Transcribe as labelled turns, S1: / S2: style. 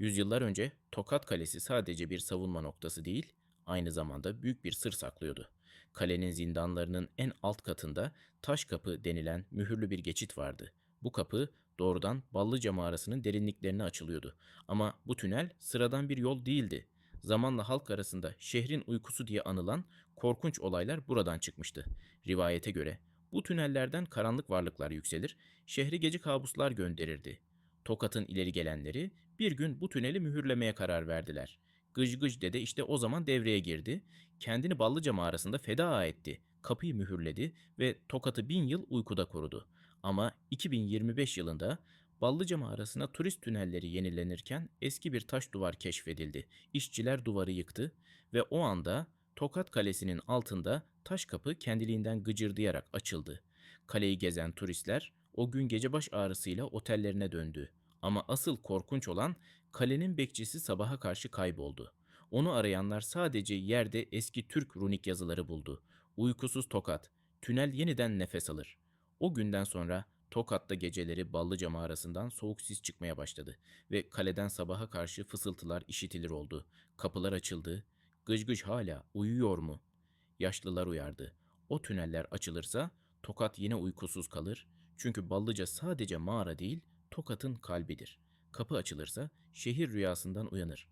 S1: Yüzyıllar önce Tokat Kalesi sadece bir savunma noktası değil, aynı zamanda büyük bir sır saklıyordu. Kalenin zindanlarının en alt katında taş kapı denilen mühürlü bir geçit vardı. Bu kapı doğrudan Ballıca mağarasının derinliklerine açılıyordu. Ama bu tünel sıradan bir yol değildi. Zamanla halk arasında şehrin uykusu diye anılan korkunç olaylar buradan çıkmıştı. Rivayete göre bu tünellerden karanlık varlıklar yükselir, şehri gece kabuslar gönderirdi. Tokat'ın ileri gelenleri bir gün bu tüneli mühürlemeye karar verdiler. Gıj Gıj dede işte o zaman devreye girdi. Kendini Ballıca mağarasında feda etti. Kapıyı mühürledi ve Tokat'ı bin yıl uykuda korudu. Ama 2025 yılında Ballıca mağarasına turist tünelleri yenilenirken eski bir taş duvar keşfedildi. İşçiler duvarı yıktı ve o anda Tokat Kalesi'nin altında taş kapı kendiliğinden gıcırdayarak açıldı. Kaleyi gezen turistler o gün gece baş ağrısıyla otellerine döndü. Ama asıl korkunç olan kalenin bekçisi sabaha karşı kayboldu. Onu arayanlar sadece yerde eski Türk runik yazıları buldu. Uykusuz Tokat, tünel yeniden nefes alır. O günden sonra Tokat'ta geceleri Ballıca mağarasından soğuk sis çıkmaya başladı ve kaleden sabaha karşı fısıltılar işitilir oldu. Kapılar açıldı. Gıj gıj hala uyuyor mu? Yaşlılar uyardı. O tüneller açılırsa Tokat yine uykusuz kalır. Çünkü Ballıca sadece mağara değil, Tokat'ın kalbidir. Kapı açılırsa şehir rüyasından uyanır.